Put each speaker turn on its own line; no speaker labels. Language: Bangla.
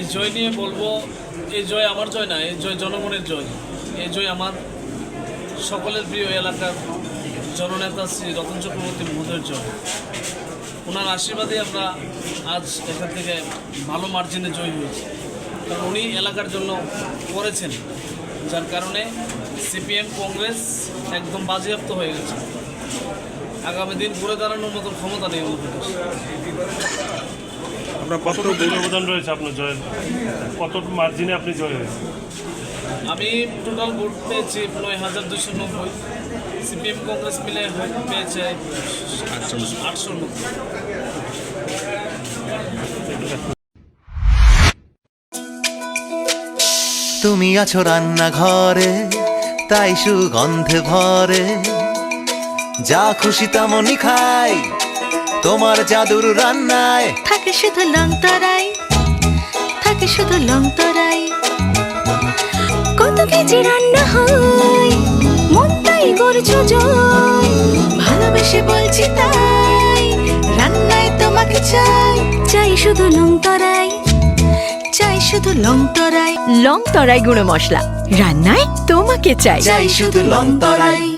এই জয় নিয়ে বলব, এই জয় আমার জয় না, এই জয় জনগণের জয়। এই জয় আমার সকলের প্রিয় এলাকার জননেতা শ্রী রতন চক্রবর্তী মহোদয়ের জয়। ওনার আশীর্বাদে আমরা আজ এখান থেকে ভালো মার্জিনে জয় হয়েছি। কারণ উনি এলাকার জন্য করেছেন, যার কারণে সিপিএম, কংগ্রেস একদম বাজেয়াপ্ত হয়ে গেছে। আগামী দিন ঘুরে দাঁড়ানোর মতো ক্ষমতা নেই কাছে।
আপনার কতটুকু অবদান রয়েছে আপনার জয়ের? কত মার্জিনে আপনি জয় হয়েছে
আমি টোটাল ভোট পেয়েছি নয় হাজার দুশো নব্বই। সিপিএম কংগ্রেস মিলে ভোট পেয়েছে আটশো নব্বই।
তুমি আছো রান্নাঘরে তাই সুগন্ধে ভরে। যা খুশি তেমনই খাই তোমার জাদুর রান্নায়।
থাকে শুধু লং তরাই থাকে শুধু লং তরাই। কত কেজি রান্না হয় মনটাই করছ জয়। ভালোবেসে বলছি তাই রান্নায় তোমাকে চাই। চাই শুধু লং তরাই চাই শুধু লং তরাই।
লং তরাই গুঁড়ো মশলা রান্নায় তোমাকে চাই।
চাই শুধু লং তরাই।